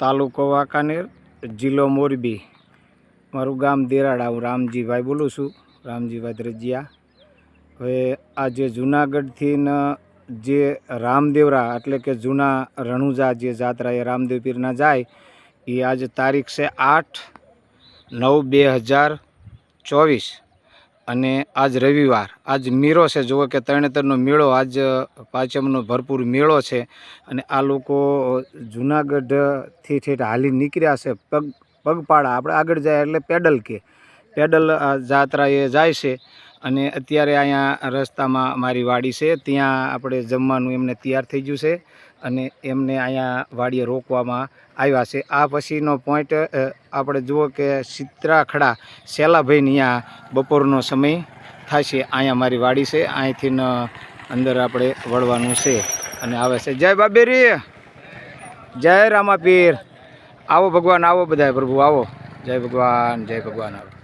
તાલુકો વાંકાનેર, જિલ્લો મોરબી. મારું ગામ દેરાડા હું રામજીભાઈ બોલું છું. રામજીભાઈ દ્રજિયા. હવે આ જે જુનાગઢથી જે રામદેવરા, એટલે કે જૂના રણુજા જે જાત્રા એ રામદેવ પીરના જાય, એ આજ તારીખ છે આઠ નવ બે હજાર ચોવીસ. અને આજ રવિવાર, આજ મીરો છે. જુઓ કે તરણેતરનો મેળો આજ પાંચમનો ભરપૂર મેળો છે. અને આ લોકો જુનાગઢથી ઠેઠ હાલી નીકળ્યા છે. પગ, પગપાળા. આપણે આગળ જાય એટલે પેડલ કે, પેડલ જાત્રા એ જાય છે. અને અત્યારે અહીંયા રસ્તામાં મારી વાડી છે. ત્યાં આપણે જમવાનું એમને તૈયાર થઈ ગયું છે અને એમને અહીંયા વાડીએ રોકવામાં આવ્યા છે. આ પછીનો પોઈન્ટ આપણે જુઓ કે સિત્રાખડા શેલાભાઈની અહીંયા બપોરનો સમય છે. અહીંયા મારી વાડી છે. અહીંથી અંદર આપણે વળવાનું છે અને આવે છે. જય બાબેરી! જય રામાપીર! આવો ભગવાન, આવો બધા પ્રભુ, આવો. જય ભગવાન જય ભગવાન, આવો.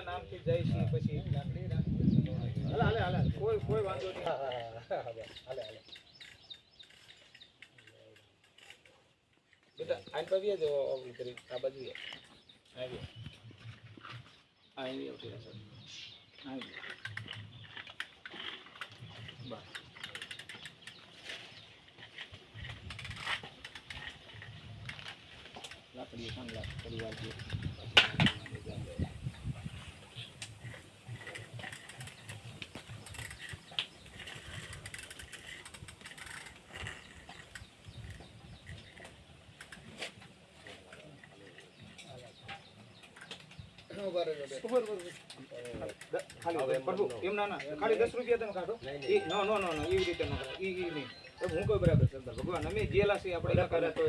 એના નામથી જાય છે પછી હાલે હાલે હાલે કોઈ કોઈ વાંધો નહીં. હાલે હાલે. બેટા આઈને પવીએ જો ઓલી કરી આ બાજુ આવી આવી આવતી રહેશે આવી બસ. લાકડી કામ લાકડી વાળીએ ખાલી પ્રભુ એમ ના ના ખાલી દસ રૂપિયા તમે કાઢો. નો નો નો નો એવી રીતે ન કરાય ઈ ઈ નહીં. હું કોઈ બરાબર સરદાર ભગવાન અમે જેલા છીએ આપણે કરે તો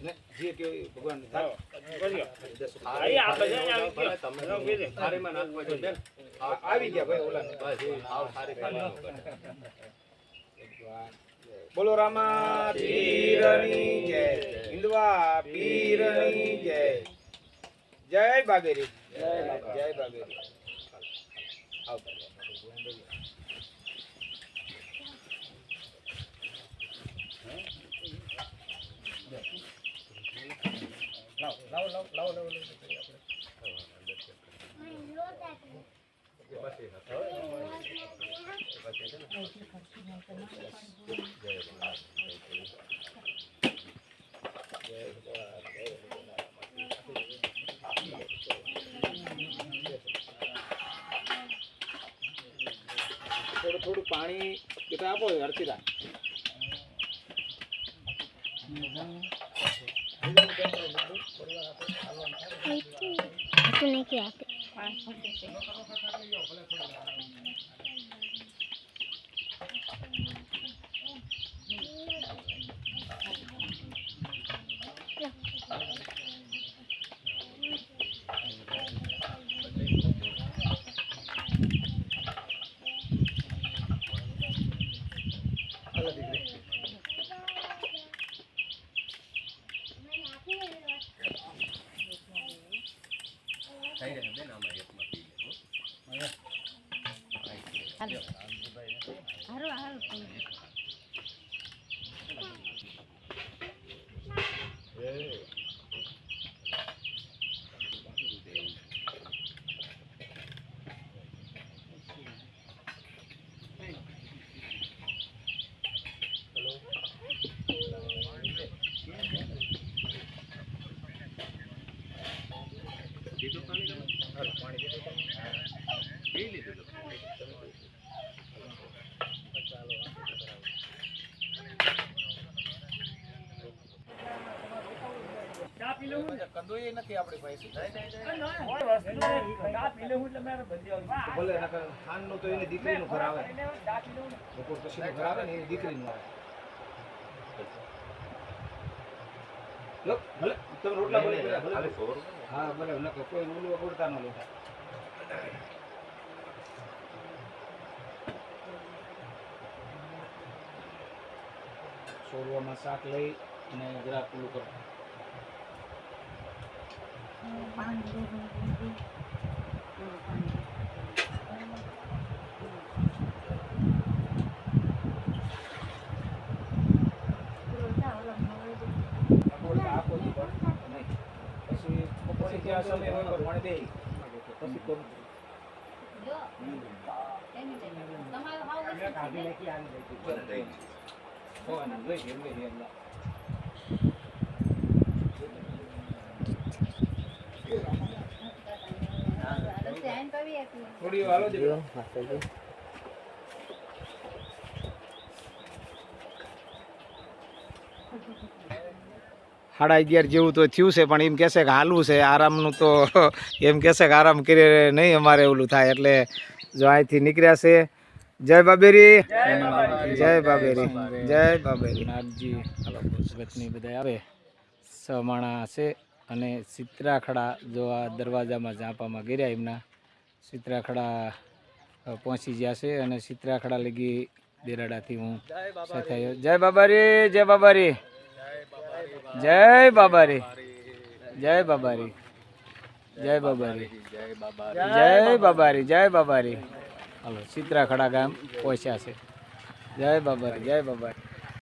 ને જે કે ભગવાન થાય. દસ રૂપિયા. આ- આવી ગયા ભાઈ ઓલા બોલો રામા પીરની જય હિન્દવા પીરની જય. જય બાગેરી. જય બાગેરી. Thank રહ્યા. લાવો લાવો લાવો લાવો લાવો લાવો. થોડું થોડું પાણી બેટા લીધું પાણી પાણી પી લીધું કંદોઈ નથી આપણી પાસે ભલે ખાનનું તો એની દીકરીનું ઘર આવે. બપોર પછી ઘર આવે ને એની દીકરીનું આવે. લો, ભલે તમે રોટલા ભલે. હા ભલે નકર કોઈ ઓલું પડતા ન લેતા સોરવામાં શાક લઈ અને જરા પેલું કરો. પાણી દે, દે, દે, દે. થોડું પાણી દે. થોડું ચા ઓલા મોળે દે. અગવડતા આપો જ પણ નહીં પછી પછી ત્યાં સમય હોય તો ભણ દે પછી કોણ જો. એની દે. તમારું હાવ ઓછું કાઢી છે. નાખી આવી નાખી. હોવાનું જોઈ છે એમ એમ રસ્તે આઈને પવી હતી. થોડી વાર હાલો સાડા અગિયાર જેવું તો થયું છે, પણ એમ કહેશે કે હાલવું છે, આરામનું તો એમ કહેશે કે આરામ કરી નહીં અમારે ઓલું થાય, એટલે જો અહીંથી નીકળ્યા છે. જય બાબેરી. જય બાબેરી. જય બાબેરી. હાલો સુરતની બધા આવે. સમાણા છે અને ચિત્રાખડા જો આ દરવાજામાં ઝાંપામાં ગીર્યા એમના. ચિત્રાખડા પહોંચી ગયા છે અને ચિત્રાખડા લગી દેરાડાથી હું સાથે જય બાબારી જય બાબારી. જય બાબારી. જય બાબારી. જય બાબારી. જય બાબારી જય બાબારી. હાલો, ચિત્રાખડા ગામ પહોંચ્યા છે. જય બાબારી જય બાબારી.